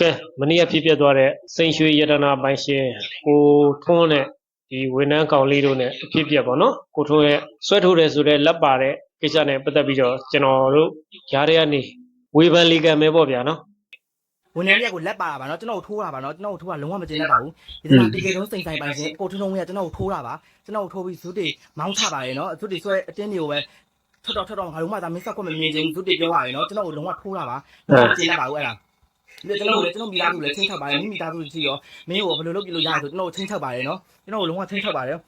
ကဲမနေ့ကဖြစ်ပြသွားတဲ့စိန်ရွှေရတနာပိုင်ရှင်ကိုထွန်းနဲ့ဒီဝန်ထမ်းကောင်လေးတို့နဲ့အဖြစ်ပြက်ပေါ့နော်ကိုထွန်းရဲ့ဆွဲထုတ်တယ်ဆိုတဲ့လက်ပါတဲ့ကိစ္စနဲ့ပတ်သက်ပြီးတော့ကျွန်တော်တို့ရားတဲ့ကနေဝေဖန်လေးကံပဲပေါ့ဗျာနော်ဝန်ထမ်းရက်ကိုလက်ပါတာပါနော်ကျွန်တော်တို့ထိုးတာပါနော်ကျွန်တော်တို့ထိုးတာလုံးဝမကျင်းတတ်ပါဘူးဒီကနေ့တေတုံးစိန်ဆိုင်ပိုင်ရှင်ကိုထွန်းထွန်းဝင်းကကျွန်တော်တို့ထိုးတာပါကျွန်တော်တို့ထိုးပြီးဇုတေမောင်းချပါရဲ့နော်ဇုတေဆွဲအတင်းတွေကိုပဲထွက်တော့ထွက်တော့ငါတို့မှသာမင်းဆက်ကွက်မမြင်ချင်ဘူးဇုတေပြောပါရဲ့နော်ကျွန်တော်တို့လုံးဝထိုးတာပါလုံးဝကျင်းတတ်ပါဘူးအဲ့ဒါ ဒီကျွန်တော်တို့လည်းကျွန်တော်မိသားစုလည်းချင်းချောက်ပါရဲ့မိမိသားစုကြီးရောမင်းကိုဘယ်လိုလုပ်ပြလို့ရလဲဆိုကျွန်တော်တို့ချင်းချောက်ပါရဲ့နော်ကျွန်တော်တို့လုံးဝချင်းချောက်ပါရဲ့အင်း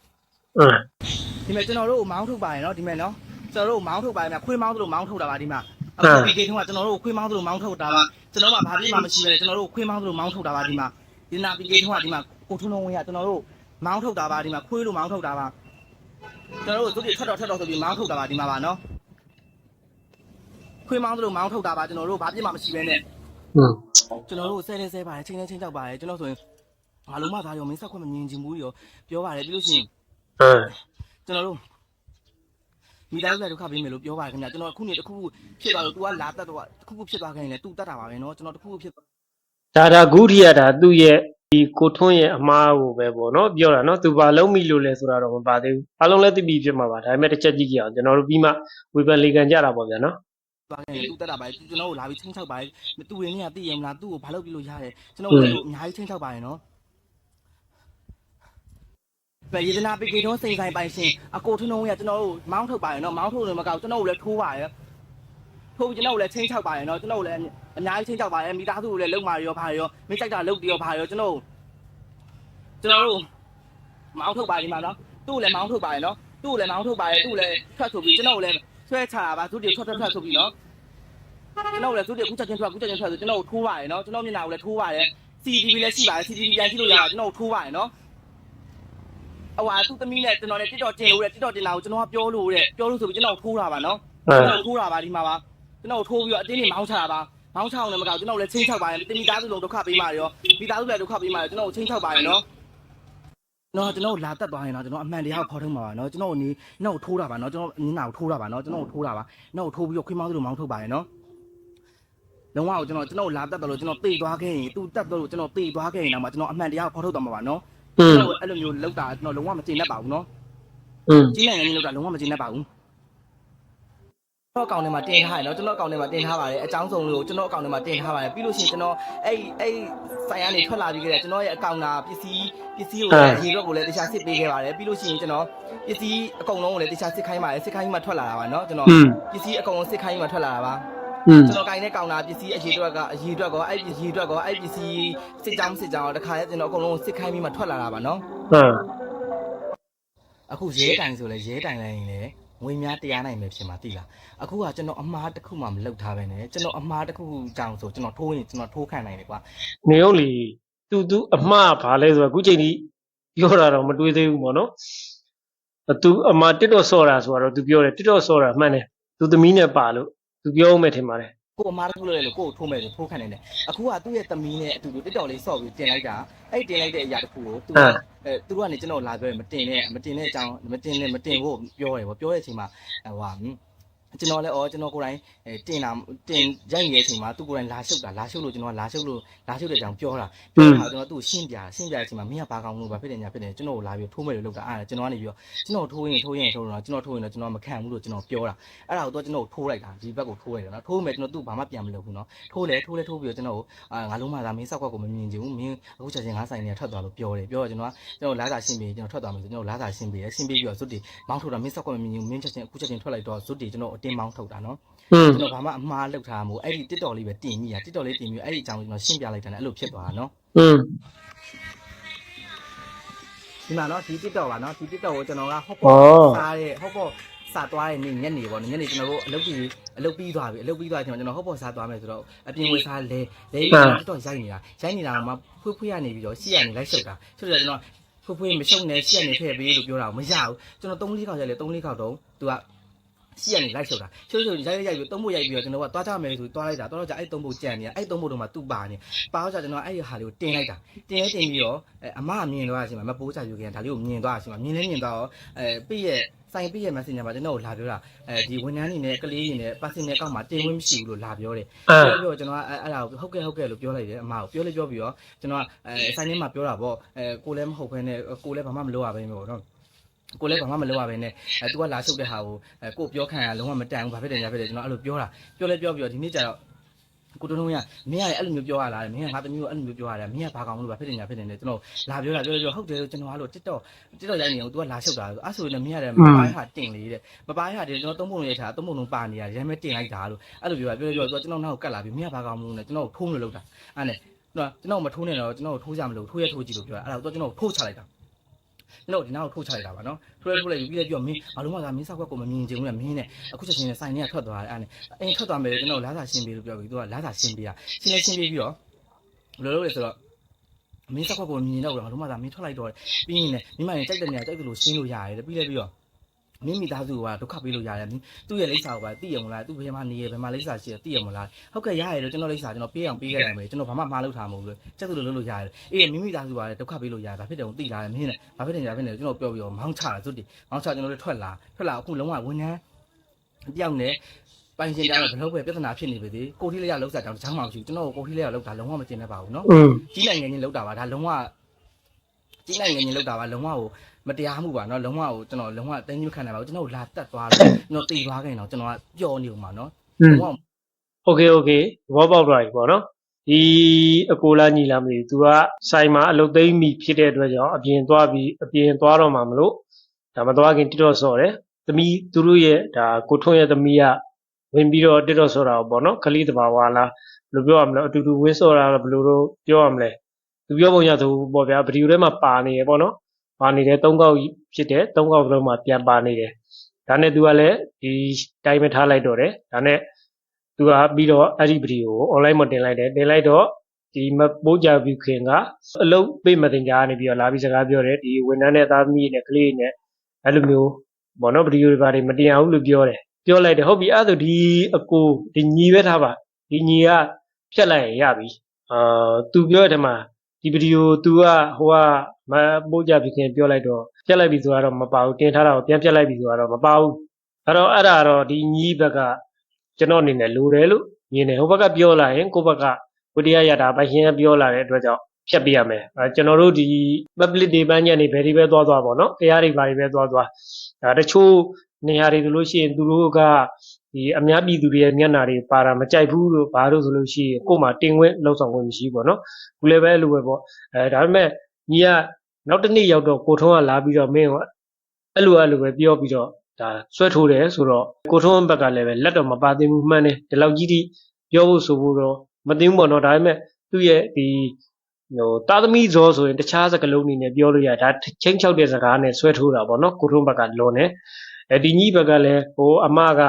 ဒီမဲ့ကျွန်တော်တို့ကိုမောင်းထုတ်ပါရဲ့နော်ဒီမဲ့နော်ကျွန်တော်တို့မောင်းထုတ်ပါရဲ့ခွေးမောင်းသလိုမောင်းထုတ်တာပါဒီမှာအခုဒီကေထုံးကကျွန်တော်တို့ခွေးမောင်းသလိုမောင်းထုတ်တာပါကျွန်တော်တို့ကဘာပြမှမရှိပဲကျွန်တော်တို့ခွေးမောင်းသလိုမောင်းထုတ်တာပါဒီမှာဒီနာဒီကေထုံးကဒီမှာကိုထုံးလုံးဝင်းကကျွန်တော်တို့မောင်းထုတ်တာပါဒီမှာခွေးလိုမောင်းထုတ်တာပါကျွန်တော်တို့သူတွေထွက်တော့ထွက်တော့ဆိုပြီးမောင်းထုတ်တာပါဒီမှာပါနော်ခွေးမောင်းသလိုမောင်းထုတ်တာပါကျွန်တော်တို့ဘာပြမှမရှိပဲနဲ့အင်း ကျွန်တော်တို့ဆဲလဲဆဲပါတယ်ချင်းချင်းချင်းချောက်ပါတယ်ကျွန်တော်ဆိုရင်ငါလုံးမသားရောမင်းဆက်ခွက်မမြင်ချင်ဘူးရောပြောပါတယ်ပြီးလို့ရှိရင် အင်း ကျွန်တော်တို့မိသားစုလည်းဒုက္ခပေးမယ်လို့ပြောပါတယ်ခင်ဗျာကျွန်တော်အခုနေ့တစ်ခုခုဖြစ်သွားလို့ तू ကလာတက်တော့တစ်ခုခုဖြစ်သွားခဲ့ရင်လည်း तू တက်တာပါပဲเนาะကျွန်တော်တစ်ခုခုဖြစ် ဒါဒါဂုရိယဒါသူ့ရဲ့ဒီကိုထွန်းရဲ့အမားကိုပဲပေါ့နော်ပြောတာနော်သူဘာလုံးမိလို့လဲဆိုတာတော့မပါသေးဘူးအားလုံးလည်းသိပြီးဖြစ်မှာပါဒါပေမဲ့တစ်ချက်ကြည့်ကြည့်အောင်ကျွန်တော်တို့ပြီးမှဝေဖန်လေးကံကြတာပေါ့ဗျာနော် သွားခဲ့တယ်သူတက်တာပါတယ်ကျွန်တော်ကိုလာပြီးချင်းချောက်ပါတယ်သူဝင်နေရသိရမလားသူ့ကိုဘာလုပ်ပြီးလို့ရတယ်ကျွန်တော်ကိုအများကြီးချင်းချောက်ပါတယ်နော်ပဲရေဒနာပေကေတော့စိန်ဆိုင်ပိုင်ရှင်အကိုထွန်းလုံးကကျွန်တော်တို့မောင်းထုတ်ပါရနော်မောင်းထုတ်လို့မကောက်ကျွန်တော်တို့လည်းထိုးပါရထိုးပြီးကျွန်တော်တို့လည်းချင်းချောက်ပါရနော်ကျွန်တော်တို့လည်းအများကြီးချင်းချောက်ပါရမိသားစုကိုလည်းလုံမာရောဘာရောမင်းကြိုက်တာလုံပြီးရောဘာရောကျွန်တော်တို့ကျွန်တော်တို့မောင်းထုတ်ပါဒီမှာနော်သူ့ကိုလည်းမောင်းထုတ်ပါရနော်သူ့ကိုလည်းမောင်းထုတ်ပါရသူ့ကိုလည်းထွက်ဆိုပြီးကျွန်တော်တို့လည်း ဆွဲချတာပါသူတွေထွက်ထွက်ထွက်ဆိုပြီးနော်ကျွန်တော်ကိုလည်းသူတွေခုချက်ချင်းထွက်ခုချက်ချင်းထွက်ဆိုကျွန်တော်ကိုထိုးပါရနော်ကျွန်တော်မျက်နှာကိုလည်းထိုးပါရ CCTV လည်းရှိပါတယ် CCTV ပြန်ကြည့်လို့ရတာကျွန်တော်ကိုထိုးပါရနော်အဝါသူ့သမီးနဲ့ကျွန်တော်နဲ့ TikTok တင်လို့တဲ့ TikTok တင်တာကိုကျွန်တော်ကပြောလို့တဲ့ပြောလို့ဆိုပြီးကျွန်တော်ကိုထိုးတာပါနော်အင်းကျွန်တော်ထိုးတာပါဒီမှာပါကျွန်တော်ထိုးပြီးတော့အတင်းနေမောင်းချတာပါမောင်းချအောင်လည်းမကောက်ကျွန်တော်လည်းချင်းချောက်ပါတယ်တင်မိသားစုလုံးဒုက္ခပေးပါရောမိသားစုလည်းဒုက္ခပေးပါရောကျွန်တော်ကိုချင်းချောက်ပါတယ်နော် နော်ကျွန်တော်လာတက်သွားရင်တော့ကျွန်တော်အမှန်တရားကိုခေါ်ထုတ်မှာပါနော်ကျွန်တော်ကိုနေနောက်ထိုးတာပါနော်ကျွန်တော်နင်းနာကိုထိုးတာပါနော်ကျွန်တော်ကိုထိုးတာပါနောက်ကိုထိုးပြီးတော့ခွေးမောင်းစုလိုမောင်းထုတ်ပါတယ်နော်လုံးဝကိုကျွန်တော်ကျွန်တော်လာတက်တယ်လို့ကျွန်တော်တေသွားခဲ့ရင်သူတက်တယ်လို့ကျွန်တော်တေသွားခဲ့ရင်တော့မှကျွန်တော်အမှန်တရားကိုခေါ်ထုတ်သွားမှာပါနော်အင်းကျွန်တော်အဲ့လိုမျိုးလောက်တာကျွန်တော်လုံးဝမကျေနပ်ပါဘူးနော်အင်းကြီးနိုင်ငံကြီးလောက်တာလုံးဝမကျေနပ်ပါဘူး ကျွန်တော်အကောင့်ထဲမှာတင်ထားရနော်ကျွန်တော်အကောင့်ထဲမှာတင်ထားပါတယ်အကြောင်းစုံလို့ကျွန်တော်အကောင့်ထဲမှာတင်ထားပါတယ်ပြီးလို့ရှိရင်ကျွန်တော်အဲ့အဲ့ဆိုင်ကနေထွက်လာပြီးခဲ့တဲ့ကျွန်တော်ရဲ့အကောင့်နာပစ္စည်းပစ္စည်းကိုလည်းရေရွက်ကိုလည်းတခြားစစ်ပေးခဲ့ပါတယ်ပြီးလို့ရှိရင်ကျွန်တော်ပစ္စည်းအကုန်လုံးကိုလည်းတခြားစစ်ခိုင်းပါတယ်စစ်ခိုင်းမှထွက်လာတာပါနော်ကျွန်တော်အင်းပစ္စည်းအကုန်လုံးစစ်ခိုင်းမှထွက်လာတာပါအင်းကျွန်တော်ကိုင်းတဲ့ကောင်နာပစ္စည်းအရေးအတွက်ကအရေးအတွက်ကောအဲ့ပစ္စည်းအတွက်ကောအဲ့ပစ္စည်းစစ်ကြောင်းစစ်ကြောင်းတခါရဲကျွန်တော်အကုန်လုံးစစ်ခိုင်းပြီးမှထွက်လာတာပါနော်အင်းအခုရဲတိုင်ဆိုလဲရဲတိုင်လိုက်ရင်လေ ငွေများတရားနိုင်မယ်ဖြစ်မှာတိလားအခုကကျွန်တော်အမားတစ်ခုမှမလုပ်ထားပဲနဲ့ကျွန်တော်အမားတစ်ခုကြောင်ဆိုကျွန်တော်ထိုးရင်ကျွန်တော်ထိုးခံနိုင်တယ်ကွာနေုံလီသူသူအမှားဘာလဲဆိုတော့အခုချိန်ကြီးပြောတာတော့မတွေးသေးဘူးပေါ့နော်သူအမှားတစ်တော့ဆော့တာဆိုတော့သူပြောတယ်တစ်တော့ဆော့တာမှန်တယ်သူသမီးနဲ့ပါလို့သူပြောဦးမယ်ထင်ပါတယ် ကိုအမားတစ်ခုလုပ်ရလို့ကိုကိုထိုးမယ်လို့ထိုးခံနိုင်တယ်အခုကသူ့ရဲ့သမီးနဲ့အတူတူတစ်တော်လေးဆော့ပြီးတင်လိုက်တာအဲ့တင်လိုက်တဲ့အရာတစ်ခုကိုသူကအဲသူတို့ကနေကျွန်တော်လာပြောရင်မတင်နဲ့မတင်တဲ့အကြောင်းမတင်နဲ့မတင်ဖို့ပြောတယ်ပေါ့ပြောတဲ့အချိန်မှာဟိုဟာ ကျွန်တော်လည်းဩကျွန်တော်ကိုယ်တိုင်အဲတင်တာတင်ရိုက်နေတဲ့အချိန်မှာသူကိုယ်တိုင်လာရှုပ်တာလာရှုပ်လို့ကျွန်တော်လာရှုပ်လို့လာရှုပ်တဲ့အကြောင်းပြောတာပြောတာကျွန်တော်သူ့ရှင်းပြရှင်းပြတဲ့အချိန်မှာမင်းကဘာကောင်းလို့ဘာဖြစ်တယ်ညာဖြစ်တယ်ကျွန်တော်ကိုလာပြီးထိုးမယ်လို့လုပ်တာအဲ့ဒါကျွန်တော်ကနေပြီးတော့ကျွန်တော်ထိုးရင်ထိုးရင်ထိုးတော့ကျွန်တော်ထိုးရင်တော့ကျွန်တော်မခံဘူးလို့ကျွန်တော်ပြောတာအဲ့ဒါကိုတော့ကျွန်တော်ထိုးလိုက်တာဒီဘက်ကိုထိုးလိုက်တယ်နော်ထိုးမယ်ကျွန်တော်သူ့ဘာမှပြန်မလုပ်ဘူးနော်ထိုးလေထိုးလေထိုးပြီးတော့ကျွန်တော်ကိုအာငါလုံးမသာမင်းစောက်ကကိုမမြင်ချင်ဘူးမင်းအခုချက်ချင်းငါဆိုင်နေထွက်သွားလို့ပြောတယ်ပြောတော့ကျွန်တော်ကကျွန်တော်လာစာရှင်းပြီးကျွန်တော်ထွက်သွားမယ်ဆိုကျွန်တော်လာစာရှင်းပြီးရရှင်းပြီးပြီးတော့ဇွတ်တီမောင်းထုတ်တာမင်းစောက်ကမမြင်ဘူးမင်းချက်ချင်းအခုချက်ချင်းထွက်လိုက်တော့ဇွတ်တီကျွန်တော်အတင်မောင်းထုတ်တာနော်ကျွန်တော်ဘာမှအမှားလုပ်ထားမှုအဲ့ဒီ TikTok လေးပဲတင်မိတာ TikTok လေးတင်ပြီးအဲ့ဒီအကြောင်းကိုကျွန်တော်ရှင်းပြလိုက်တာနဲ့အဲ့လိုဖြစ်သွားတာနော်อืมဒီမှာနော်ဒီ TikTok ပါနော်ဒီ TikTok ကိုကျွန်တော်ကဟုတ်ပေါ့စားတဲ့ဟုတ်ပေါ့စားသွားတဲ့နေ့ညနေပေါ့နော်ညနေကျွန်တော်တို့အလုပ်ပြီးအလုပ်ပြီးသွားပြီအလုပ်ပြီးသွားချိန်မှာကျွန်တော်ဟုတ်ပေါ့စားသွားမယ်ဆိုတော့အပြင်ဝစားလဲလဲပြီးတော့ရိုက်နေတာရိုက်နေတာမှာဖွေးဖွေးရနေပြီးတော့ရှေ့ရနေလိုက်ဆုပ်တာဆိုတော့ကျွန်တော်ဖွေးဖွေးမရှုပ်နဲ့ရှေ့ရနေဖဲ့ပေးလို့ပြောတာမရဘူးကျွန်တော်၃-၄ခေါက်ရက်လေ၃-၄ခေါက်တုံးသူက ရှေ့ကနေလိုက်ရှုပ်တာရှုပ်ရှုပ်ရိုက်ရိုက်ပြီးသုံးဖို့ရိုက်ပြီးတော့ကျွန်တော်ကသွားကြမယ်ဆိုသွားလိုက်တာတော့တော့ကြအဲ့သုံးဖို့ကြံနေတာအဲ့သုံးဖို့တော့မှသူ့ပါနေပါတော့ကြကျွန်တော်အဲ့ဒီဟာလေးကိုတင်လိုက်တာတင်ရဲတင်ပြီးတော့အမအမြင်တော့အချိန်မှာမပိုးချယူခင်ဒါလေးကိုမြင်သွားအချိန်မှာမြင်လဲမြင်သွားတော့အဲပြည့်ရဲ့စိုင်ပြည့်ရဲ့ messenger မှာကျွန်တော်ကိုလာပြောတာအဲဒီဝန်ထမ်းတွေနဲ့ကလေးတွေနဲ့ personal ကောက်မှာတင်ဝင်မရှိဘူးလို့လာပြောတယ်အာပြောပြီးတော့ကျွန်တော်ကအဲ့အဲ့ဒါကိုဟုတ်ကဲ့ဟုတ်ကဲ့လို့ပြောလိုက်တယ်အမကိုပြောလေပြောပြီးတော့ကျွန်တော်ကအဲဆိုင်ထဲမှာပြောတာပေါ့အဲကိုလည်းမဟုတ်ဘဲနဲ့ကိုလည်းဘာမှမလုပ်ရဘဲနဲ့ပေါ့နော် ကိုလည်းဘာမှမလုပ်ရဘဲနဲ့အဲ तू ကလာရှုပ်တဲ့ဟာကိုအဲကိုပြောခံရလုံးဝမတန်ဘူးဘာဖြစ်တယ်ညာဖြစ်တယ်ကျွန်တော်အဲ့လိုပြောတာပြောလဲပြောပြီးတော့ဒီနေ့ကျတော့ကိုတုံးတုံးရမင်းကလည်းအဲ့လိုမျိုးပြောရလားမင်းကငါသမီးကိုအဲ့လိုမျိုးပြောရတယ်မင်းကဘာကောင်လို့ဘာဖြစ်တယ်ညာဖြစ်တယ်နဲ့ကျွန်တော်လာပြောတာပြောပြောဟုတ်တယ်ကျွန်တော်အဲ့လို TikTok TikTok ရိုက်နေအောင် तू ကလာရှုပ်တာအဲ့ဆိုရင်လည်းမင်းကလည်းမပိုင်းဟာတင်လေတဲ့မပိုင်းဟာတင်ကျွန်တော်သုံးပုံလေးထားသုံးပုံလုံးပါနေရတယ်ရမ်းမဲတင်လိုက်တာလို့အဲ့လိုပြောတာပြောပြော तू ကျွန်တော်နောက်ကတ်လာပြီးမင်းကဘာကောင်လို့နဲ့ကျွန်တော်ထိုးမလို့လောက်တာအဲ့နဲ့ကျွန်တော်မထိုးနဲ့တော့ကျွန်တော်ထိုးကြမလို့ထိုးရထိုးကြည့်လို့ပြောတာအဲ့ဒါ तू ကျွန်တော်ထိုးချလိုက်တာ ကျွန်တော်ဒီနောက်ထိုးချလိုက်တာပါနော်ထိုးရထိုးလိုက်ပြီးလည်းပြောမင်းဘာလို့မှကမင်းစောက်ကကိုမမြင်ချင်ဘူးလေမင်းနဲ့အခုချက်ချင်းနဲ့ဆိုင်ထဲကထွက်သွားတယ်အဲ့နဲ့အိမ်ထွက်သွားမယ်ကျွန်တော်လာစာရှင်းပေးလို့ပြောပြီး तू ကလာစာရှင်းပေးတာရှင်းလဲရှင်းပေးပြီးတော့ဘယ်လိုလုပ်လဲဆိုတော့မင်းစောက်ကကိုမြင်တော့ဘာလို့မှကမင်းထွက်လိုက်တော့ပြီးရင်လည်းမိမရင်ကြိုက်တဲ့နေရာကြိုက်တယ်လို့ရှင်းလို့ရတယ်ပြီးလဲပြီးတော့ မင်းမိသားစုကဒုက္ခပေးလို့ရတယ်မင်းသူ့ရဲ့လိပ်စာကိုပါသိရမလားသူ့ဘယ်မှာနေရဘယ်မှာလိပ်စာရှိရသိရမလားဟုတ်ကဲ့ရတယ်လို့ကျွန်တော်လိပ်စာကျွန်တော်ပေးအောင်ပေးခဲ့တယ်မယ်ကျွန်တော်ဘာမှမှားလို့ထားမဟုတ်ဘူးချက်သူလိုလုပ်လို့ရတယ်အေးမိမိသားစုကလည်းဒုက္ခပေးလို့ရတယ်ဘာဖြစ်တယ်ကိုသိလာတယ်မင်းနဲ့ဘာဖြစ်တယ်ညာဖြစ်တယ်ကျွန်တော်ပြောပြီးတော့မောင်းချတာသူတည်မောင်းချကျွန်တော်တို့ထွက်လာထွက်လာအခုလုံးဝဝန်ထမ်းတယောက်နဲ့ပိုင်ရှင်တောင်ဘယ်လိုပဲပြဿနာဖြစ်နေပြီဒီကိုထီလေးရလောက်စားတောင်တချောင်းမှမရှိဘူးကျွန်တော်ကိုကိုထီလေးရလောက်တာလုံးဝမကျင်တတ်ပါဘူးနော်อืมကြီးနိုင်ငံချင်းလောက်တာပါဒါလုံးဝ ကြီးနိုင်ငံချင်းလောက်တာပါလုံးဝကိုမတရားမှုပါเนาะလုံးဝကိုကျွန်တော်လုံးဝတင်းကြီးမခံနိုင်ပါဘူးကျွန်တော်လာတက်သွားတယ်ကျွန်တော်တေသွားခဲ့ရင်တော့ကျွန်တော်ကပျော်နေဦးမှာเนาะ อืม လုံးဝ โอเคโอเคဘောပေါက်သွားပြီပေါ့နော်ဒီအကိုလာညီလာမသိဘူး तू ကဆိုင်မှာအလုတ်သိမ်းမိဖြစ်တဲ့အတွက်ကြောင့်အပြင်သွားပြီးအပြင်သွားတော့မှမလို့ဒါမသွားခင်တိတော့ဆော့တယ်သမီးသူတို့ရဲ့ဒါကိုထွန်းရဲ့သမီးကဝင်ပြီးတော့တိတော့ဆော့တာပေါ့နော်ခလီတဘာဝါလားဘယ်လိုပြောရမလဲအတူတူဝင်းဆော့တာဘယ်လိုတော့ပြောရမလဲ သူပြောပုံရသူပေါ့ဗျာဗီဒီယိုထဲမှာပါနေရပေါ့နော်ပါနေတယ်၃កောက်ဖြစ်တယ်၃កောက်လုံးမှာပြန်ပါနေတယ်ဒါနဲ့ तू ကလည်းဒီတိုင်းပဲထားလိုက်တော့တယ်ဒါနဲ့ သူကပြီးတော့အဲ့ဒီဗီဒီယိုကို online မှာတင်လိုက်တယ်တင်လိုက်တော့ဒီမပိုးကြပြီခင်ကအလုပ်ပေးမတင်ကြကနေပြီးတော့လာပြီးစကားပြောတယ်ဒီဝန်ထမ်းနဲ့သားသမီးနဲ့ကလေးနဲ့အဲ့လိုမျိုးဘောနော်ဗီဒီယိုတွေဘာတွေမတင်အောင်လို့ပြောတယ်ပြောလိုက်တယ်ဟုတ်ပြီအဲ့ဒါဆိုဒီအကိုဒီညီပဲထားပါဒီညီကဖြတ်လိုက်ရင်ရပြီအာသူပြောတဲ့မှာ ဒီဗီဒီယို तू ကဟိုကမပိုးကြပြီခင်ပြောလိုက်တော့ဖြတ်လိုက်ပြီဆိုတော့မပါဘူးတင်ထားတာကိုပြန်ဖြတ်လိုက်ပြီဆိုတော့မပါဘူးအဲ့တော့အဲ့ဒါတော့ဒီညီဘက်ကကျွန်တော်အနေနဲ့လိုတယ်လို့မြင်တယ်ဟိုဘက်ကပြောလာရင်ကိုယ့်ဘက်ကဝိတရားရတာပိုင်ရှင်ကပြောလာတဲ့အတွက်ကြောင့်ဖြတ်ပြရမယ်အဲကျွန်တော်တို့ဒီ public တွေပန်းညက်နေဘယ်ဒီပဲသွားသွားပေါ့နော်တရားတွေဘာတွေပဲသွားသွားဒါတချို့နေရာတွေဆိုလို့ရှိရင်သူတို့က ဒီအများပြည်သူတွေရဲ့မျက်နှာတွေပါတာမကြိုက်ဘူးလို့ဘာလို့ဆိုလို့ရှိရင်ကို့မှာတင်ခွင့်လောက်ဆောင်ခွင့်မရှိဘူးပေါ့နော်ခုလည်းပဲအဲ့လိုပဲပေါ့အဲဒါပေမဲ့ညီကနောက်တစ်နေ့ရောက်တော့ကိုထုံးကလာပြီးတော့မင်းကအဲ့လိုအဲ့လိုပဲပြောပြီးတော့ဒါဆွဲထိုးတယ်ဆိုတော့ကိုထုံးဘက်ကလည်းပဲလက်တော့မပါသေးဘူးမှန်းတယ်ဒီလောက်ကြီးထိပြောဖို့ဆိုဖို့တော့မသိဘူးပေါ့နော်ဒါပေမဲ့သူ့ရဲ့ဒီဟိုတာသမီဇောဆိုရင်တခြားစကားလုံးတွေနဲ့ပြောလို့ရဒါချင်းချောက်တဲ့စကားနဲ့ဆွဲထိုးတာပေါ့နော်ကိုထုံးဘက်ကလွန်တယ်အဲဒီညီဘက်ကလည်းဟိုအမက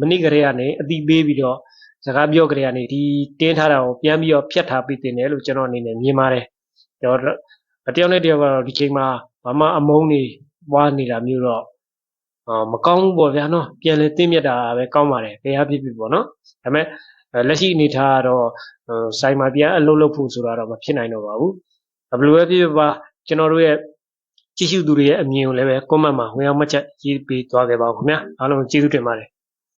မနစ်ကလေးကနေအတိပေးပြီးတော့စကားပြောကြရကနေဒီတင်းထားတာကိုပြန်ပြီးတော့ဖြတ်ထားပြီးတင်တယ်လို့ကျွန်တော်အနေနဲ့မြင်ပါတယ်ကျွန်တော်တယောက်နဲ့တယောက်ကတော့ဒီချိန်မှာဘာမှအမုန်းတွေပွားနေတာမျိုးတော့အော်မကောင်းဘူးပေါ့ဗျာနော်ပြန်လေသိမြတ်တာပဲကောင်းပါတယ်ဘယ်ဟာဖြစ်ဖြစ်ပေါ့နော်ဒါပေမဲ့အဲလက်ရှိအနေထားကတော့ဟိုစိုင်မှာပြန်အလုပ်လုပ်ဖို့ဆိုတာတော့မဖြစ်နိုင်တော့ပါဘူးဘယ်လိုပဲဖြစ်ဖြစ်ပါကျွန်တော်တို့ရဲ့ကြည့်ရှုသူတွေရဲ့အမြင်ကိုလည်းပဲ comment မှာဝင်အောင်မှတ်ချက်ရေးပေးသွားခဲ့ပါဦးခင်ဗျာအားလုံးကျေးဇူးတင်ပါတယ်